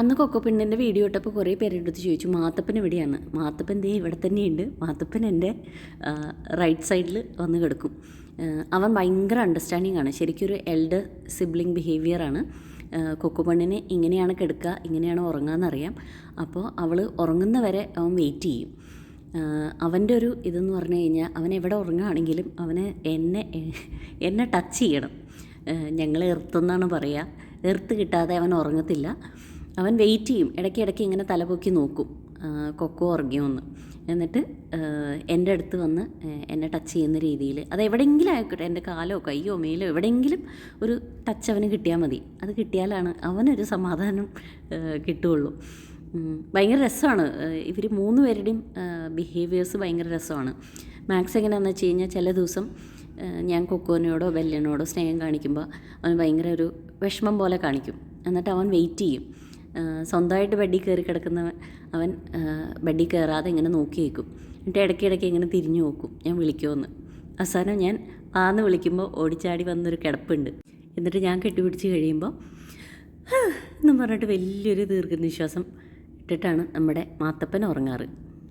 അന്ന് കൊക്കപ്പെണ്ണിന്റെ വീഡിയോ ഇട്ടപ്പോൾ കുറേ പേരെടുത്ത് ചോദിച്ചു മാത്തപ്പൻ എവിടെയാണ്? മാത്തപ്പൻ ദേ ഇവിടെ തന്നെയുണ്ട്. മാത്തപ്പൻ എന്റെ റൈറ്റ് സൈഡിൽ വന്ന് കിടക്കും. അവൻ ഭയങ്കര അണ്ടർസ്റ്റാൻഡിങ് ആണ്. ശരിക്കും ഒരു എൽഡർ സിബ്ലിംഗ് ബിഹേവിയറാണ് കൊക്കുപണ്ണിന് ഇങ്ങനെയാണ് കിടക്കുക ഇങ്ങനെയാണ് ഉറങ്ങുകയെന്നറിയാം അപ്പോൾ അവൾ ഉറങ്ങുന്ന വരെ അവൻ വെയിറ്റ് ചെയ്യും. അവന്റെ ഒരു ഇതെന്ന് പറഞ്ഞു കഴിഞ്ഞാൽ അവൻ എവിടെ ഉറങ്ങുകയാണെങ്കിലും അവന് എന്നെ എന്നെ ടച്ച് ചെയ്യണം. ഞങ്ങൾ എർത്തെന്നാണ് പറയുക. എർത്ത് കിട്ടാതെ അവൻ ഉറങ്ങത്തില്ല. അവൻ വെയിറ്റ് ചെയ്യും. ഇടയ്ക്ക് ഇടയ്ക്ക് ഇങ്ങനെ തലപൊക്കി നോക്കും. കൊക്കോ ഉറങ്ങിയോന്ന് എന്നിട്ട് എന്റെ അടുത്ത് വന്ന് എന്നെ ടച്ച് ചെയ്യുന്ന രീതിയിൽ അത് എവിടെയെങ്കിലും ആയിക്കോട്ടെ എന്റെ കാലോ കയ്യോ മേലോ എവിടെയെങ്കിലും ഒരു ടച്ച് അവന് കിട്ടിയാൽ മതി. അത് കിട്ടിയാലാണ് അവനൊരു സമാധാനം കിട്ടുകയുള്ളൂ. ഭയങ്കര രസമാണ്. ഇവർ മൂന്ന് പേരുടെയും ബിഹേവിയേഴ്സ് ഭയങ്കര രസമാണ്. മാക്സ് എങ്ങനെയാണെന്ന് വെച്ച് കഴിഞ്ഞാൽ ചില ദിവസം ഞാൻ കൊക്കോനോടോ ബെല്ലിനോടോ സ്നേഹം കാണിക്കുമ്പോൾ അവൻ ഭയങ്കര ഒരു വിഷമം പോലെ കാണിക്കും. എന്നിട്ട് അവൻ വെയിറ്റ് ചെയ്യും. സ്വന്തമായിട്ട് ബെഡിൽ കയറി കിടക്കുന്ന അവൻ ബെഡിൽ കയറാതെ ഇങ്ങനെ നോക്കി വയ്ക്കും എന്നിട്ട് ഇടയ്ക്കിടയ്ക്ക് ഇടയ്ക്ക് ഇങ്ങനെ തിരിഞ്ഞു നോക്കും. ഞാൻ വിളിക്കുമെന്ന്. അവസാനം ഞാൻ ആന്ന് വിളിക്കുമ്പോൾ ഓടിച്ചാടി വന്നൊരു കിടപ്പുണ്ട്. എന്നിട്ട് ഞാൻ കെട്ടിപ്പിടിച്ച് കഴിയുമ്പോൾ എന്നും പറഞ്ഞിട്ട് വലിയൊരു ദീർഘനിശ്വാസം ഇട്ടിട്ടാണ് നമ്മുടെ മാത്തപ്പൻ ഉറങ്ങാറ്.